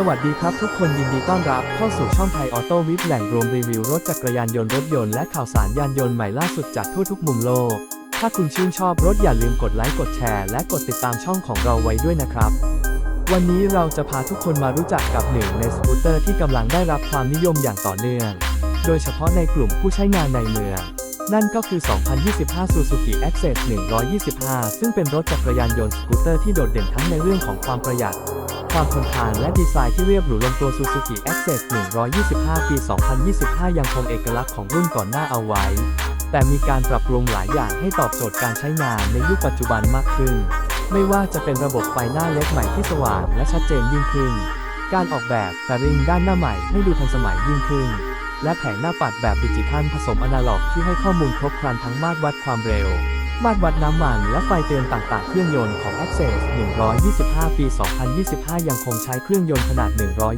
สวัสดีครับทุกคนยินดีต้อนรับเข้าสู่ช่องไทยออโต้วิบแหล่งรวมรีวิวรถจักรยานยนต์รถยนต์และข่าวสารยานยนต์ใหม่ล่าสุดจากทั่วทุกมุมโลก ถ้าคุณชื่นชอบรถอย่าลืมกดไลค์กดแชร์และกดติดตามช่องของเราไว้ด้วยนะครับ วันนี้เราจะพาทุกคนมารู้จักกับหนึ่งในสกูตเตอร์ที่กำลังได้รับความนิยมอย่างต่อเนื่อง โดยเฉพาะในกลุ่มผู้ใช้งานในเมืองนั่นก็คือ 2025 Suzuki Access 125 ซึ่งเป็นรถจักรยานยนต์สกูตเตอร์ที่โดดเด่นทั้งในเรื่องของความประหยัด ความทนทานและดีไซน์ที่เรียบหรูลงตัว Suzuki Access 125 ปี 2025 ยังคงเอกลักษณ์ของรุ่นก่อนหน้าเอาไว้ แต่มีการปรับปรุงหลายอย่างให้ตอบโจทย์การใช้งานในยุคปัจจุบันมากขึ้น ไม่ว่าจะเป็นระบบไฟหน้าเล็กใหม่ที่สว่างและชัดเจนยิ่งขึ้น การออกแบบแฟริงด้านหน้าใหม่ให้ดูทันสมัยยิ่งขึ้น และแผงหน้าปัดแบบดิจิทัลผสมอนาล็อกที่ให้ข้อมูลครบครันทั้งมาตรวัดความเร็ว มาตรวัดน้ำมันและไฟเตือนต่างๆ เครื่องยนต์ของ Access 125 ปี 2025 ยังคงใช้เครื่องยนต์ขนาด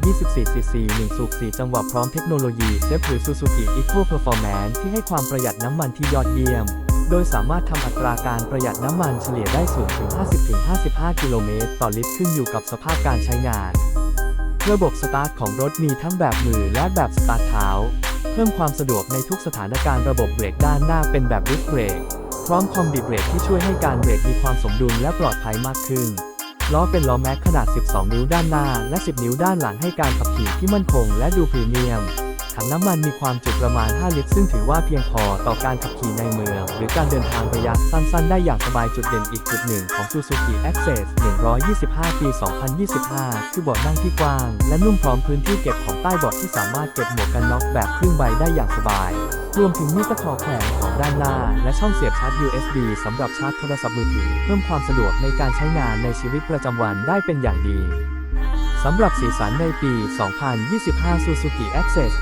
124 cc 1สูบ 4 จังหวะพร้อมเทคโนโลยีเซฟหรือ Suzuki Eco Performance ที่ให้ความประหยัดน้ำมันที่ยอดเยี่ยม โดยสามารถทำอัตราการประหยัดน้ำมันเฉลี่ยได้สูงถึง 50-55 กิโลเมตร ต่อลิตรขึ้นอยู่กับสภาพการใช้งาน ระบบสตาร์ทของรถมีทั้งแบบมือและแบบสตาร์ทเท้า เพิ่มความสะดวกในทุกสถานการณ์ระบบเบรกด้านหน้าเป็นแบบดิสเบรก ร้อมคอมบิเบรกที่ช่วยให้การเบรกมีความสมดุลและปลอดภัยมากขึ้น ล้อเป็นล้อแม็กขนาด 12 นิ้วด้านหน้า และ 10 นิ้วด้านหลังให้การขับขี่ที่มั่นคงและดูพรีเมียม ถังน้ำมันมีความจุประมาณ 5 ลิตร ซึ่งถือว่าเพียงพอต่อการขับขี่ในเมือง หรือการเดินทางระยะสั้นๆ ได้อย่างสบายจุดเด่นอีกจุดหนึ่งของ Suzuki Access 125 ปี 2025 คือเบาะนั่งที่กว้าง และนุ่มพร้อมพื้นที่เก็บของใต้เบาะที่สามารถเก็บหมวกกันน็อกแบบครึ่งใบได้อย่างสบาย รวมถึงมีตะขอแขวนด้านหน้า และช่องเสียบชาร์จ USB สำหรับชาร์จโทรศัพท์มือถือ เพิ่มความสะดวกในการใช้งานในชีวิตประจำวันได้เป็นอย่างดีสำหรับสีสันในปี 2025 Suzuki Access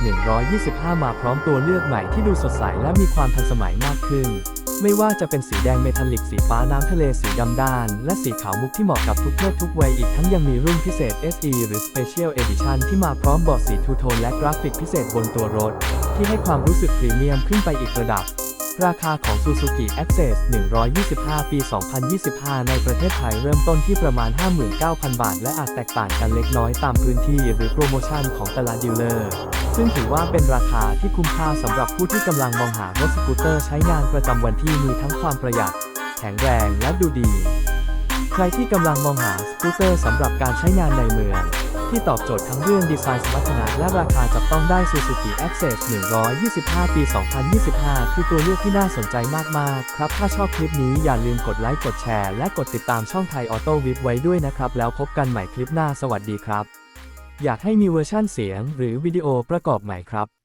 125 มาพร้อมตัวเลือกใหม่ที่ดูสดใสและมีความทันสมัยมากขึ้น ไม่ว่าจะเป็นสีแดงเมทัลลิก สีฟ้าน้ำทะเล สีดำด้าน และสีขาวมุกที่เหมาะกับทุกเพศทุกวัยอีกทั้งยังมีรุ่นพิเศษ SE หรือ Special Edition ที่มาพร้อมเบาะสีทูโทนและกราฟิกพิเศษบนตัวรถ ที่ให้ความรู้สึกพรีเมียมขึ้นไปอีกระดับ ราคาของ Suzuki Access 125 ปี 2025 ในประเทศไทยเริ่มต้นที่ประมาณ 59,000 บาท และอาจแตกต่างกันเล็กน้อยตามพื้นที่หรือโปรโมชั่นของแต่ละดีลเลอร์ ซึ่งถือว่าเป็นราคาที่คุ้มค่าสำหรับผู้ที่กำลังมองหารถสกูตเตอร์ใช้งานประจำวันที่มีทั้งความประหยัด แข็งแรงและดูดี ใครที่กำลังมองหาสกูตเตอร์สำหรับการใช้งานในเมือง ที่ตอบโจทย์ทั้งเรื่องดีไซน์สมรรถนะและราคาจับต้องได้ Suzuki Access 125 ปี 2025 คือตัวเลือกที่น่าสนใจมาก ๆ ครับ ถ้าชอบคลิปนี้อย่าลืมกดไลค์ กดแชร์ และกดติดตามช่องไทยออโต้วิบไว้ด้วยนะครับ แล้วพบกันใหม่คลิปหน้าสวัสดีครับ อยากให้มีเวอร์ชั่นเสียง หรือวิดีโอประกอบใหม่ครับ